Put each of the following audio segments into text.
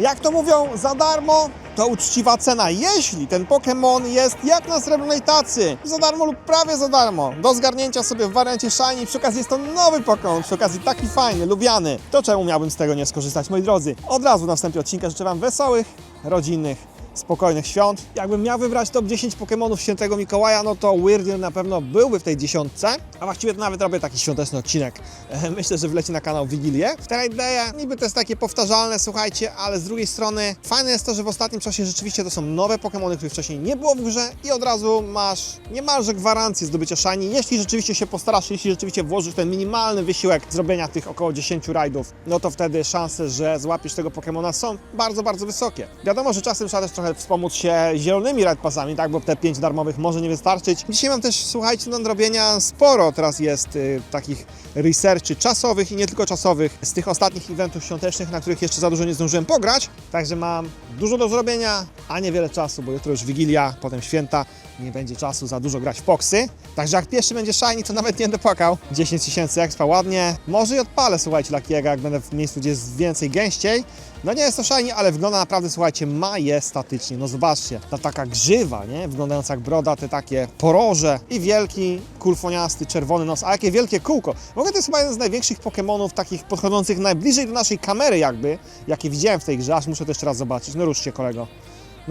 Jak to mówią, za darmo to uczciwa cena, jeśli ten Pokémon jest jak na srebrnej tacy. Za darmo lub prawie za darmo. Do zgarnięcia sobie w wariancie Shiny. Przy okazji jest to nowy Pokémon, przy okazji taki fajny, lubiany. To czemu miałbym z tego nie skorzystać, moi drodzy? Od razu na wstępie odcinka życzę Wam wesołych, rodzinnych, spokojnych świąt. Jakbym miał wybrać top 10 Pokémonów Świętego Mikołaja, no to Weirdiel na pewno byłby w tej dziesiątce, a właściwie to nawet robię taki świąteczny odcinek. Myślę, że wleci na kanał Wigilię. W idea niby to jest takie powtarzalne, słuchajcie, ale z drugiej strony fajne jest to, że w ostatnim czasie rzeczywiście to są nowe Pokémony, których wcześniej nie było w grze i od razu masz niemalże gwarancję zdobycia Shiny, jeśli rzeczywiście się postarasz, jeśli rzeczywiście włożysz ten minimalny wysiłek zrobienia tych około 10 rajdów, no to wtedy szanse, że złapiesz tego Pokémona są bardzo, bardzo wysokie. Wiadomo, że czasem trzeba też trochę wspomóc się zielonymi passami, tak, bo te 5 darmowych może nie wystarczyć. Dzisiaj mam też, słuchajcie, nadrobienia sporo teraz jest y, takich researchy czasowych i nie tylko czasowych z tych ostatnich eventów świątecznych, na których jeszcze za dużo nie zdążyłem pograć. Także mam dużo do zrobienia, a niewiele czasu, bo jutro już Wigilia, potem święta, nie będzie czasu za dużo grać w poksy. Także jak pierwszy będzie shiny, to nawet nie będę płakał. 10 tysięcy expa, ładnie. Może i odpalę, słuchajcie, Lakiego, jak będę w miejscu, gdzie jest więcej gęściej. No nie jest to shiny, ale wygląda naprawdę, słuchajcie, majestatycznie. No zobaczcie, ta taka grzywa, nie? Wyglądająca jak broda, te takie poroże i wielki, kulfoniasty, czerwony nos. A jakie wielkie kółko. Ogóle to jest chyba jeden z największych Pokemonów, takich podchodzących najbliżej do naszej kamery jakby, jakie widziałem w tej grze, aż muszę to jeszcze raz zobaczyć. No ruszcie, kolego.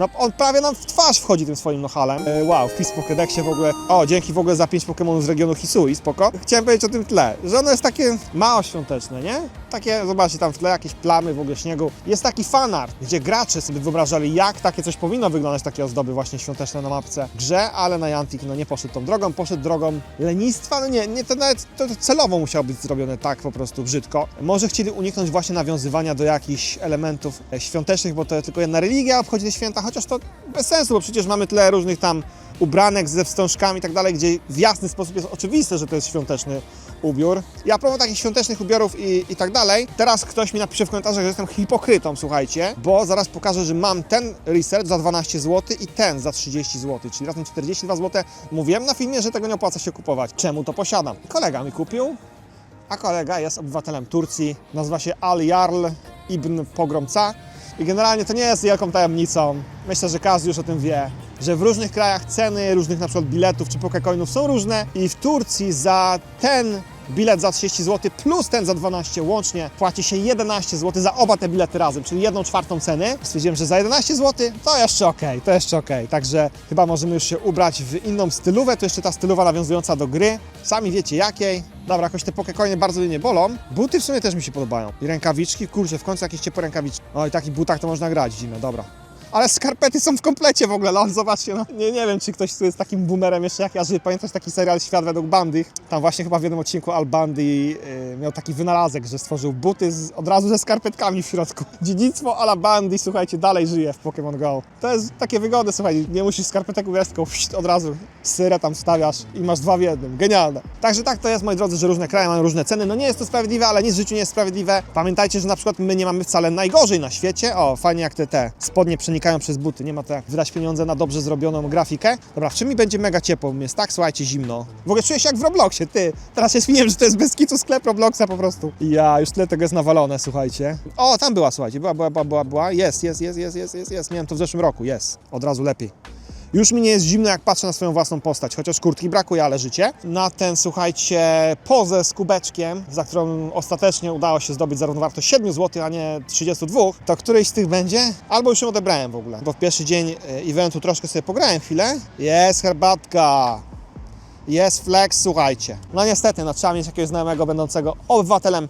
No on prawie nam w twarz wchodzi tym swoim nohalem. E, wow, wpis w Pokédexie w ogóle. O, dzięki w ogóle za 5 Pokémonów z regionu Hisui, spoko. Chciałem powiedzieć o tym tle, że ono jest takie mało świąteczne, nie? Takie, zobaczcie, tam w tle jakieś plamy w ogóle śniegu. Jest taki fanart, gdzie gracze sobie wyobrażali, jak takie coś powinno wyglądać, takie ozdoby właśnie świąteczne na mapce grze, ale Niantic no nie poszedł tą drogą, poszedł drogą lenistwa, no nie, nie to nawet to, to celowo musiało być zrobione tak po prostu brzydko. Może chcieli uniknąć właśnie nawiązywania do jakichś elementów e, świątecznych, bo to tylko jedna religia obchodzi te święta, chociaż to bez sensu, bo przecież mamy tyle różnych tam ubranek ze wstążkami i tak dalej, gdzie w jasny sposób jest oczywiste, że to jest świąteczny ubiór. Ja propos takich świątecznych ubiorów i, i tak dalej, teraz ktoś mi napisze w komentarzach, że jestem hipokrytą, słuchajcie, bo zaraz pokażę, że mam ten research za 12 zł i ten za 30 zł, czyli razem 42 zł. Mówiłem na filmie, że tego nie opłaca się kupować. Czemu to posiadam? Kolega mi kupił, a kolega jest obywatelem Turcji, nazywa się Al Jarl Ibn Pogromca i generalnie to nie jest wielką tajemnicą, myślę, że każdy już o tym wie, że w różnych krajach ceny różnych na przykład biletów czy pokecoinów są różne i w Turcji za ten bilet za 30 zł plus ten za 12 łącznie płaci się 11 zł za oba te bilety razem, czyli 1 czwartą ceny. Stwierdziłem, że za 11 zł to jeszcze okej, to jeszcze okej. Także chyba możemy już się ubrać w inną stylówę. Tu jeszcze ta stylowa nawiązująca do gry. Sami wiecie jakiej. Dobra, jakoś te pokecoiny bardzo mnie nie bolą. Buty w sumie też mi się podobają. I rękawiczki, kurczę, w końcu jakieś ciepłe rękawiczki. Oj, takich butach to można grać zimę, dobra. Ale skarpety są w komplecie w ogóle, Lon, zobaczcie, no. Nie, nie wiem, czy ktoś tu jest takim boomerem jeszcze jak ja, żeby pamiętać taki serial Świat według Bandych. Tam właśnie chyba w jednym odcinku Al Bundy yy, miał taki wynalazek, że stworzył buty z, od razu ze skarpetkami w środku. Dziedzictwo Ala Bundy, słuchajcie, dalej żyje w Pokémon Go. To jest takie wygody, słuchaj, nie musisz skarpetek ubierać, tylko pst, od razu syrę tam wstawiasz i masz dwa w jednym. Genialne. Także tak to jest, moi drodzy, że różne kraje mają różne ceny. No nie jest to sprawiedliwe, ale nic w życiu nie jest sprawiedliwe. Pamiętajcie, że na przykład my nie mamy wcale najgorzej na świecie. O, fajnie jak te, te spodnie przenikają przez buty. Nie ma to jak wydać pieniądze na dobrze zrobioną grafikę. Dobra, w czym mi będzie mega ciepło? Jest tak, słuchajcie, zimno. W ogóle czuję się jak w Robloxie, ty. Teraz się zmieniłem, że to jest bez sklep Robloxa po prostu. Ja, już tyle tego jest nawalone, słuchajcie. O, tam była, słuchajcie, była, była, była, była, była. Jest, jest, jest, jest, jest, jest. Miałem to w zeszłym roku, jest. Od razu lepiej. Już mi nie jest zimno, jak patrzę na swoją własną postać, chociaż kurtki brakuje, ale życie. Na ten, słuchajcie, pozę z kubeczkiem, za którą ostatecznie udało się zdobyć zarówno wartość 7 zł, a nie 32, to któryś z tych będzie? Albo już ją odebrałem w ogóle, bo w pierwszy dzień e, eventu troszkę sobie pograłem chwilę. Jest herbatka. Jest flex, słuchajcie. No niestety, no, trzeba mieć jakiegoś znajomego będącego obywatelem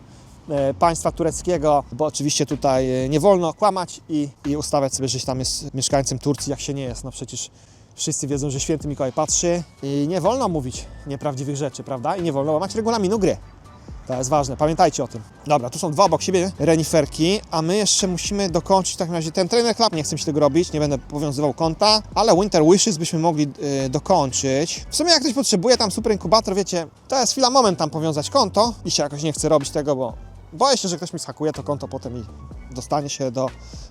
państwa tureckiego, bo oczywiście tutaj e, nie wolno kłamać i, i ustawiać sobie, że się tam jest mieszkańcem Turcji, jak się nie jest. No przecież wszyscy wiedzą, że święty Mikołaj patrzy i nie wolno mówić nieprawdziwych rzeczy, prawda? I nie wolno łamać regulaminu gry. To jest ważne, pamiętajcie o tym. Dobra, tu są dwa obok siebie reniferki, a my jeszcze musimy dokończyć w takim razie ten Trainer Club. Nie chcę się tego robić, nie będę powiązywał konta, ale Winter Wishes byśmy mogli yy, dokończyć. W sumie jak ktoś potrzebuje tam super inkubator, wiecie, to jest chwila, moment tam powiązać konto. Dzisiaj jakoś nie chcę robić tego, bo boję się, że ktoś mi schakuje to konto potem i dostanie się do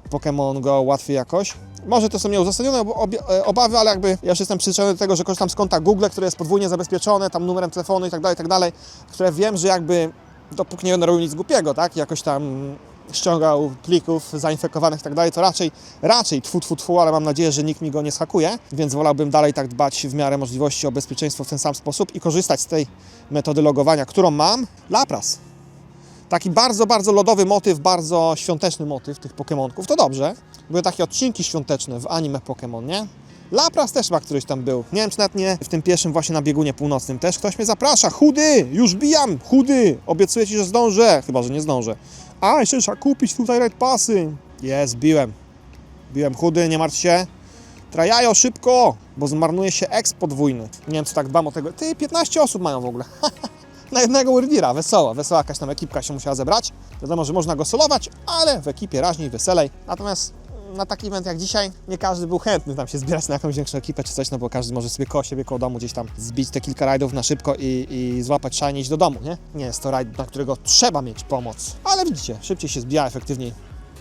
Pokémon Go łatwiej jakoś. Może to są nieuzasadnione e, obawy, ale jakby ja już jestem przyzwyczajony do tego, że korzystam z konta Google, które jest podwójnie zabezpieczone, tam numerem telefonu i tak dalej, tak dalej, które wiem, że jakby dopóki nie będę robił nic głupiego, tak, jakoś tam ściągał plików zainfekowanych i tak dalej, to raczej, raczej tfu, tfu, tfu, ale mam nadzieję, że nikt mi go nie schakuje, więc wolałbym dalej tak dbać w miarę możliwości o bezpieczeństwo w ten sam sposób i korzystać z tej metody logowania, którą mam. Lapras. Taki bardzo, bardzo lodowy motyw, bardzo świąteczny motyw tych Pokemonków, to dobrze. Były takie odcinki świąteczne w anime Pokémon, nie? Lapras też ma któryś tam był. Nie wiem, czy nawet nie w tym pierwszym właśnie na biegunie północnym też ktoś mnie zaprasza. Chudy! Już bijam! Chudy! Obiecuję Ci, że zdążę. Chyba, że nie zdążę. A, jeszcze trzeba kupić tutaj red pasy. Jest, biłem. Biłem chudy, nie martw się. Trajajo, szybko! Bo zmarnuje się eks podwójny. Nie wiem, co tak dbam o tego. Ty, 15 osób mają w ogóle. na jednego Wyrwira, wesoło, wesoła jakaś tam ekipka się musiała zebrać. Wiadomo, że można go solować, ale w ekipie raźniej, weselej. Natomiast na taki event jak dzisiaj nie każdy był chętny tam się zbierać na jakąś większą ekipę czy coś, no bo każdy może sobie koło siebie, koło domu gdzieś tam zbić te kilka rajdów na szybko i, i złapać i iść do domu, nie? Nie jest to rajd, na którego trzeba mieć pomoc. Ale widzicie, szybciej się zbija, efektywniej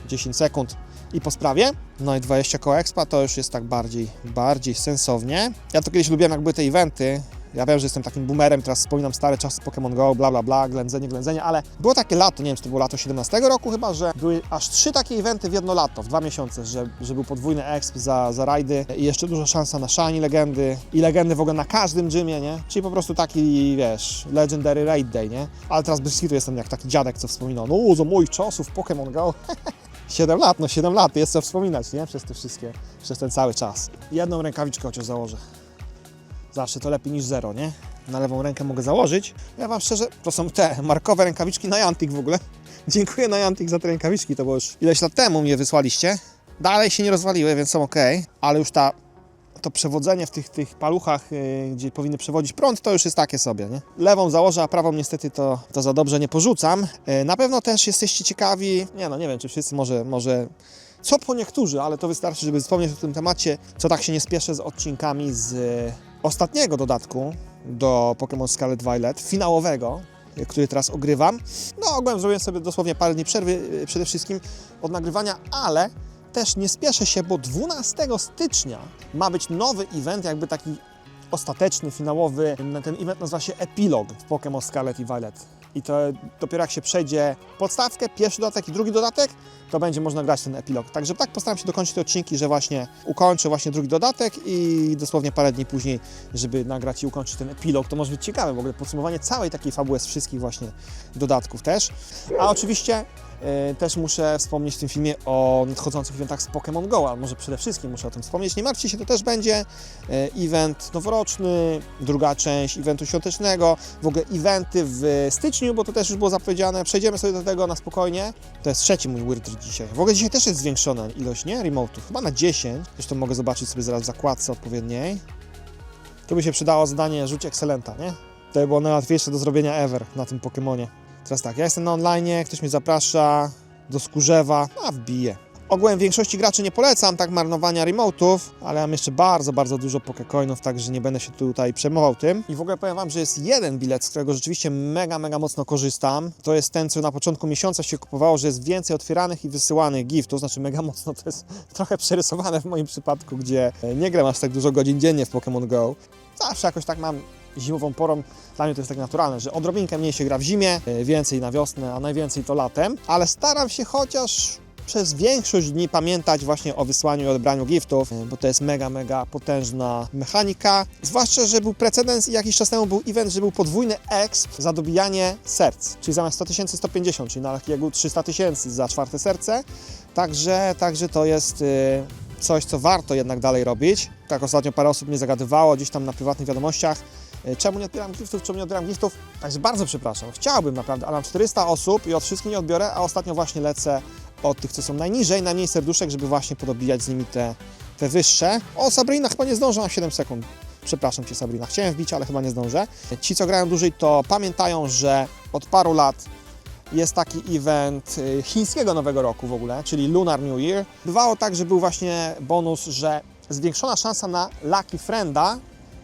10 sekund i po sprawie. No i 20 koło expa to już jest tak bardziej, bardziej sensownie. Ja to kiedyś lubiłem, jak były te eventy. Ja wiem, że jestem takim boomerem, teraz wspominam stare czasy Pokémon Go, bla bla bla, ględzenie, ględzenie, ale było takie lato, nie wiem, czy to było lato 17 roku chyba, że były aż trzy takie eventy w jedno lato, w dwa miesiące, że, że był podwójny exp za, za rajdy i jeszcze duża szansa na shiny legendy i legendy w ogóle na każdym gymie, nie? Czyli po prostu taki, wiesz, legendary raid day, nie? Ale teraz bez hitu jestem jak taki dziadek, co wspominał, no za moich czasów Pokémon Go. 7 lat, no 7 lat, jest co wspominać, nie? Przez te wszystkie, przez ten cały czas. Jedną rękawiczkę chociaż założę. Zawsze to lepiej niż zero, nie? Na lewą rękę mogę założyć. Ja Wam szczerze, to są te markowe rękawiczki Niantic w ogóle. Dziękuję Niantic za te rękawiczki, to było już ileś lat temu mnie wysłaliście. Dalej się nie rozwaliły, więc są ok, ale już ta to przewodzenie w tych, tych paluchach, yy, gdzie powinny przewodzić prąd, to już jest takie sobie, nie? Lewą założę, a prawą niestety to, to za dobrze nie porzucam. Yy, na pewno też jesteście ciekawi, nie no, nie wiem, czy wszyscy może, może co po niektórzy, ale to wystarczy, żeby wspomnieć o tym temacie, co tak się nie spieszę z odcinkami z ostatniego dodatku do Pokémon Scarlet Violet, finałowego, który teraz ogrywam. No, ogółem zrobiłem sobie dosłownie parę dni przerwy e, przede wszystkim od nagrywania, ale też nie spieszę się, bo 12 stycznia ma być nowy event, jakby taki ostateczny, finałowy. Ten event nazywa się Epilog w Pokémon Scarlet i Violet. I to dopiero jak się przejdzie podstawkę, pierwszy dodatek i drugi dodatek, to będzie można grać ten epilog. Także tak postaram się dokończyć te odcinki, że właśnie ukończę właśnie drugi dodatek i dosłownie parę dni później, żeby nagrać i ukończyć ten epilog. To może być ciekawe, w ogóle podsumowanie całej takiej fabuły z wszystkich właśnie dodatków też. A oczywiście też muszę wspomnieć w tym filmie o nadchodzących eventach z Pokémon Go, a może przede wszystkim muszę o tym wspomnieć. Nie martwcie się, to też będzie e, event noworoczny, druga część eventu świątecznego, w ogóle eventy w styczniu, bo to też już było zapowiedziane. Przejdziemy sobie do tego na spokojnie. To jest trzeci mój Weird dzisiaj. W ogóle dzisiaj też jest zwiększona ilość, nie? Remote'ów. Chyba na 10. Zresztą mogę zobaczyć sobie zaraz w zakładce odpowiedniej. Tu by się przydało zadanie rzuć Excelenta, nie? To by było najłatwiejsze do zrobienia ever na tym Pokemonie. Teraz tak, ja jestem na online, ktoś mnie zaprasza do Skórzewa, a wbiję. Ogółem większości graczy nie polecam tak marnowania remote'ów, ale mam jeszcze bardzo, bardzo dużo pokecoinów, także nie będę się tutaj przejmował tym. I w ogóle powiem Wam, że jest jeden bilet, z którego rzeczywiście mega, mega mocno korzystam. To jest ten, co na początku miesiąca się kupowało, że jest więcej otwieranych i wysyłanych giftów, znaczy mega mocno to jest trochę przerysowane w moim przypadku, gdzie nie gram aż tak dużo godzin dziennie w Pokémon Go. Zawsze jakoś tak mam zimową porą, dla mnie to jest tak naturalne, że odrobinkę mniej się gra w zimie, e, więcej na wiosnę, a najwięcej to latem, ale staram się chociaż przez większość dni pamiętać właśnie o wysłaniu i odebraniu giftów, e, bo to jest mega, mega potężna mechanika. Zwłaszcza, że był precedens i jakiś czas temu był event, że był podwójny exp za dobijanie serc, czyli zamiast 100 tysięcy 150, czyli na Lakiego 300 tysięcy za czwarte serce. Także, także to jest y, coś, co warto jednak dalej robić. Tak ostatnio parę osób mnie zagadywało gdzieś tam na prywatnych wiadomościach, czemu nie odbieram giftów, czemu nie odbieram giftów. Także bardzo przepraszam, chciałbym naprawdę, ale mam 400 osób i od wszystkich nie odbiorę, a ostatnio właśnie lecę od tych, co są najniżej, najmniej serduszek, żeby właśnie podobijać z nimi te, te wyższe. O, Sabrina chyba nie zdążę na 7 sekund. Przepraszam Cię Sabrina, chciałem wbić, ale chyba nie zdążę. Ci, co grają dłużej, to pamiętają, że od paru lat jest taki event y, chińskiego Nowego Roku w ogóle, czyli Lunar New Year. Bywało tak, że był właśnie bonus, że zwiększona szansa na Lucky Frienda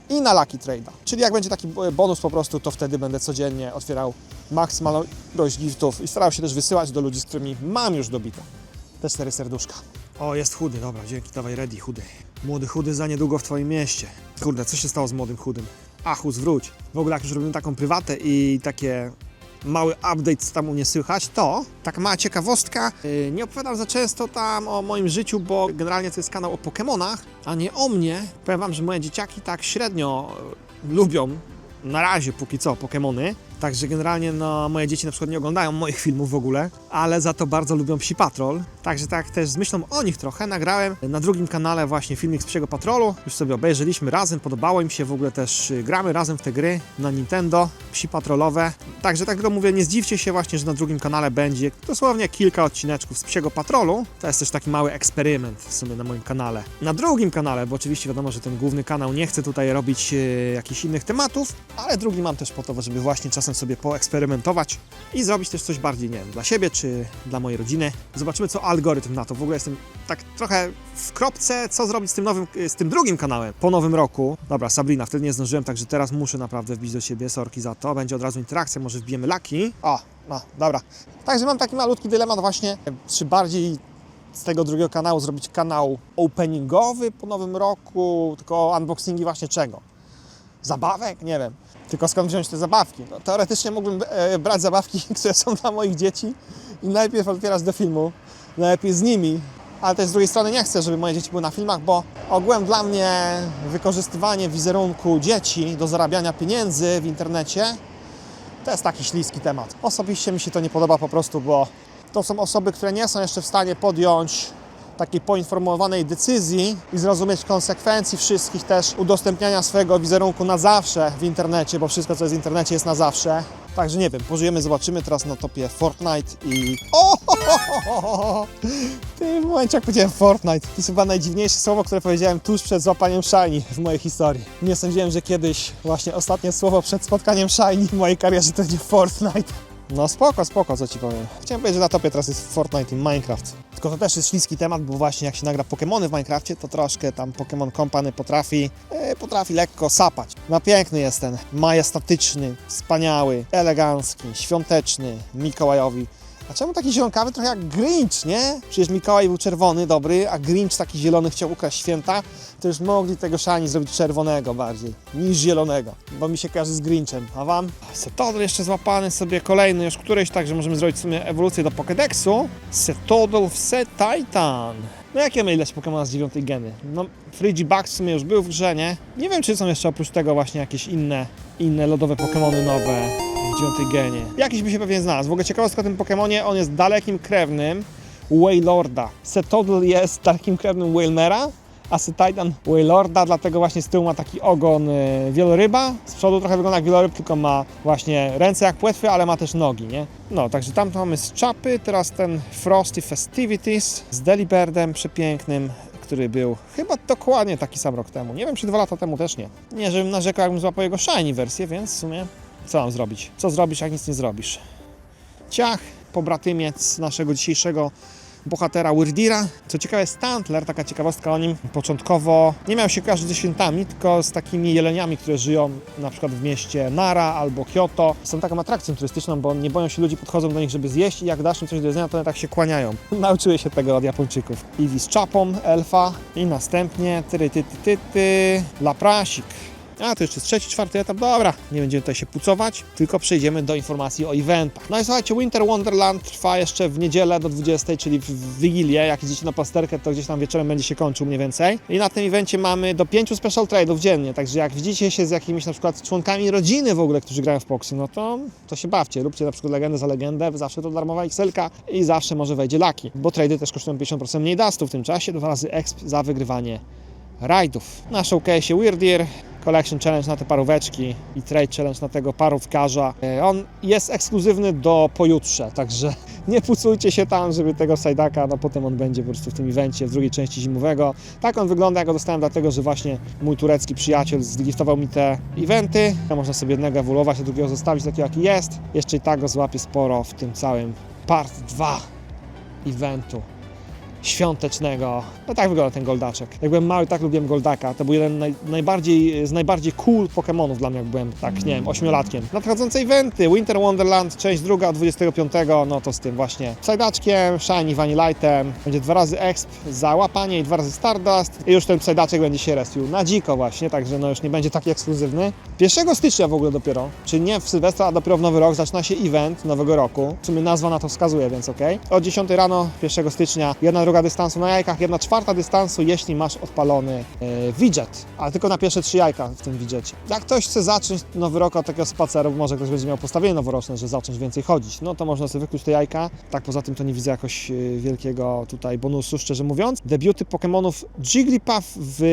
i na Lucky Trade'a. Czyli jak będzie taki bonus po prostu, to wtedy będę codziennie otwierał maksymalną ilość giftów i starał się też wysyłać do ludzi, z którymi mam już dobite. Te cztery serduszka. O, jest chudy, dobra, dzięki, dawaj ready, chudy. Młody chudy za niedługo w Twoim mieście. Kurde, co się stało z młodym chudym? Achus, wróć. W ogóle jak już robimy taką prywatę i takie mały update, co tam u mnie słychać, to tak mała ciekawostka, yy, nie opowiadam za często tam o moim życiu, bo generalnie to jest kanał o Pokémonach, a nie o mnie. Powiem wam, że moje dzieciaki tak średnio yy, lubią na razie póki co Pokémony. Także generalnie no, moje dzieci na przykład nie oglądają moich filmów w ogóle, ale za to bardzo lubią Psi Patrol. Także tak też z myślą o nich trochę nagrałem na drugim kanale właśnie filmik z Psiego Patrolu. Już sobie obejrzeliśmy razem, podobało im się w ogóle też y, gramy razem w te gry na Nintendo, Psi Patrolowe. Także tak tylko mówię, nie zdziwcie się właśnie, że na drugim kanale będzie dosłownie kilka odcineczków z Psiego Patrolu. To jest też taki mały eksperyment w sumie na moim kanale. Na drugim kanale, bo oczywiście wiadomo, że ten główny kanał nie chce tutaj robić y, jakichś innych tematów, ale drugi mam też po to, żeby właśnie czasem sobie poeksperymentować i zrobić też coś bardziej, nie wiem, dla siebie czy dla mojej rodziny. Zobaczymy, co algorytm na to. W ogóle jestem tak trochę w kropce, co zrobić z tym nowym, z tym drugim kanałem po nowym roku. Dobra, Sabrina, wtedy nie zdążyłem, także teraz muszę naprawdę wbić do siebie, sorki za to. Będzie od razu interakcja, może wbijemy laki. O, no, dobra. Także mam taki malutki dylemat właśnie, czy bardziej z tego drugiego kanału zrobić kanał openingowy po nowym roku, tylko unboxingi właśnie czego? Zabawek? Nie wiem. Tylko skąd wziąć te zabawki? No, teoretycznie mógłbym e, brać zabawki, które są dla moich dzieci i najpierw otwierać do filmu, najlepiej z nimi, ale też z drugiej strony nie chcę, żeby moje dzieci były na filmach, bo ogółem dla mnie wykorzystywanie wizerunku dzieci do zarabiania pieniędzy w internecie to jest taki śliski temat. Osobiście mi się to nie podoba po prostu, bo to są osoby, które nie są jeszcze w stanie podjąć takiej poinformowanej decyzji i zrozumieć konsekwencji wszystkich też udostępniania swojego wizerunku na zawsze w internecie, bo wszystko, co jest w internecie, jest na zawsze. Także nie wiem, pożyjemy, zobaczymy teraz na topie Fortnite i... O! w momencie jak powiedziałem Fortnite, to jest chyba najdziwniejsze słowo, które powiedziałem tuż przed złapaniem Shiny w mojej historii. Nie sądziłem, że kiedyś właśnie ostatnie słowo przed spotkaniem Shiny w mojej karierze to będzie Fortnite. No spoko, spoko, co Ci powiem. Chciałem powiedzieć, że na topie teraz jest Fortnite i Minecraft. To też jest śliski temat, bo właśnie jak się nagra Pokémony w Minecrafcie, to troszkę tam Pokémon Company potrafi, e, potrafi lekko sapać. No piękny jest ten, majestatyczny, wspaniały, elegancki, świąteczny Mikołajowi. A czemu taki zielonkawy? Trochę jak Grinch, nie? Przecież Mikołaj był czerwony, dobry, a Grinch taki zielony chciał ukraść święta, to już mogli tego szani zrobić czerwonego bardziej niż zielonego, bo mi się kojarzy z Grinchem. A wam? Setodl jeszcze złapany sobie kolejny, już któryś, także możemy zrobić w sumie ewolucję do Pokédexu. Setodl w Set Titan. No jakie mamy ileś Pokémona z dziewiątej geny? No Frigibax w sumie już był w grze, nie? Nie wiem, czy są jeszcze oprócz tego właśnie jakieś inne, inne lodowe Pokémony nowe dziewiątej genie. Jakiś by się pewnie znalazł. W ogóle ciekawostka o tym Pokemonie, on jest dalekim krewnym Wailorda. Setodl jest dalekim krewnym Wailmera, a Setitan Wailorda, dlatego właśnie z tyłu ma taki ogon y, wieloryba. Z przodu trochę wygląda jak wieloryb, tylko ma właśnie ręce jak płetwy, ale ma też nogi, nie? No, także tam mamy z czapy, teraz ten Frosty Festivities z Delibirdem przepięknym, który był chyba dokładnie taki sam rok temu. Nie wiem, czy dwa lata temu też nie. Nie, żebym narzekał, jakbym złapał jego shiny wersję, więc w sumie co mam zrobić? Co zrobisz, jak nic nie zrobisz? Ciach, pobratymiec naszego dzisiejszego bohatera Wirdira. Co ciekawe, Stantler, taka ciekawostka o nim, początkowo nie miał się kojarzyć ze świętami, tylko z takimi jeleniami, które żyją na przykład w mieście Nara albo Kyoto. Są taką atrakcją turystyczną, bo nie boją się ludzi, podchodzą do nich, żeby zjeść i jak dasz im coś do jedzenia, to one tak się kłaniają. Nauczyły się tego od Japończyków. Eevee z czapą, elfa i następnie tyry, ty, ty, ty, ty, Laprasik. A, to jeszcze jest trzeci, czwarty etap. Dobra, nie będziemy tutaj się pucować, tylko przejdziemy do informacji o eventach. No i słuchajcie, Winter Wonderland trwa jeszcze w niedzielę do 20, czyli w Wigilię. Jak idziecie na pasterkę, to gdzieś tam wieczorem będzie się kończył mniej więcej. I na tym evencie mamy do 5 special trade'ów dziennie, także jak widzicie się z jakimiś na przykład członkami rodziny w ogóle, którzy grają w Poxy, no to, to się bawcie. Róbcie na przykład legendę za legendę, zawsze to darmowa xl i zawsze może wejdzie laki, bo trade'y też kosztują 50% mniej dustów w tym czasie, dwa razy exp za wygrywanie rajdów. Na showcase Weird Year, Collection Challenge na te paróweczki i Trade Challenge na tego parówkarza. E, On jest ekskluzywny do pojutrze, także nie pucujcie się tam, żeby tego sajdaka, no potem on będzie po prostu w tym evencie w drugiej części zimowego. Tak on wygląda, ja go dostałem dlatego, że właśnie mój turecki przyjaciel zligiftował mi te eventy. Można sobie jednego ewoluować, a drugiego zostawić takiego jaki jest. Jeszcze i tak go złapie sporo w tym całym part 2 eventu. Świątecznego. No tak wygląda ten goldaczek. Jak byłem mały, tak lubiłem goldaka. To był jeden naj, najbardziej, z najbardziej cool Pokémonów dla mnie, jak byłem, tak, nie wiem, ośmiolatkiem. Nadchodzące eventy, Winter Wonderland, część druga od 25, no to z tym właśnie Psydaczkiem, Shiny Vanillite'em. Będzie dwa razy exp za łapanie i dwa razy Stardust. I już ten Psydaczek będzie się respił na dziko właśnie, także no już nie będzie taki ekskluzywny. 1 stycznia w ogóle dopiero, czyli nie w Sylwestra, a dopiero w Nowy Rok zaczyna się event Nowego Roku. W sumie nazwa na to wskazuje, więc okej. Od 10 rano 1 stycznia, jedna druga dystansu na jajkach, jedna czwarta dystansu, jeśli masz odpalony e, widget, ale tylko na pierwsze trzy jajka w tym widgetie. Jak ktoś chce zacząć Nowy Rok od takiego spaceru, może ktoś będzie miał postawienie noworoczne, że zacząć więcej chodzić, no to można sobie wykluć te jajka. Tak poza tym to nie widzę jakoś e, wielkiego tutaj bonusu, szczerze mówiąc. Debiuty Pokémonów Jigglypuff w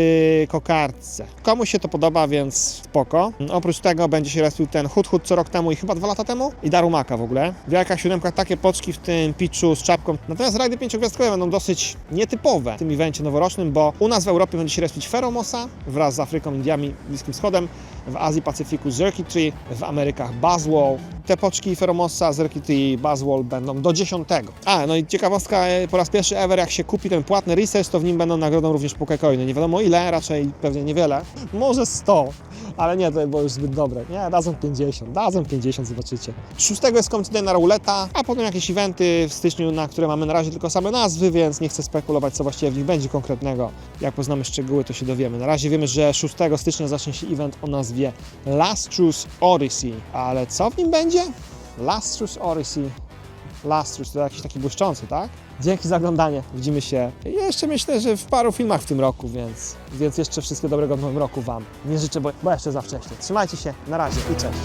kokardce. Komuś się to podoba, więc spoko. Oprócz tego będzie się respił ten Hut Hut co rok temu i chyba dwa lata temu i Darumaka w ogóle. W jajkach siódemkach takie poczki w tym pitchu z czapką. Natomiast rajdy pięciogwiazdkowe będą dosyć nietypowe w tym evencie noworocznym, bo u nas w Europie będzie się respić Feromosa wraz z Afryką, Indiami, Bliskim Wschodem, w Azji Pacyfiku Zerky Tree, w Amerykach Buzzwole. Te poczki Feromosa, Zerky Tree i Buzzwole będą do 10. A, no i ciekawostka, e, po raz pierwszy ever jak się kupi ten płatny research, to w nim będą nagrodą również Pokecoiny. Nie wiadomo ile, raczej pewnie niewiele. Może 100, ale nie, to było już zbyt dobre. Nie, dadzą 50, dadzą 50, zobaczycie. 6 jest kontynuacja ruleta, a potem jakieś eventy w styczniu, na które mamy na razie tylko same nazwy, więc nie chcę spekulować, co właściwie w nich będzie konkretnego. Jak poznamy szczegóły, to się dowiemy. Na razie wiemy, że 6 stycznia zacznie się event o nazwie Lustrous Odyssey, ale co w nim będzie? Lustrous Odyssey. Lustrous to jakiś taki błyszczący, tak? Dzięki za oglądanie. Widzimy się jeszcze myślę, że w paru filmach w tym roku, więc, więc jeszcze wszystkiego dobrego w nowym roku Wam. Nie życzę, bo, bo jeszcze za wcześnie. Trzymajcie się, na razie i cześć.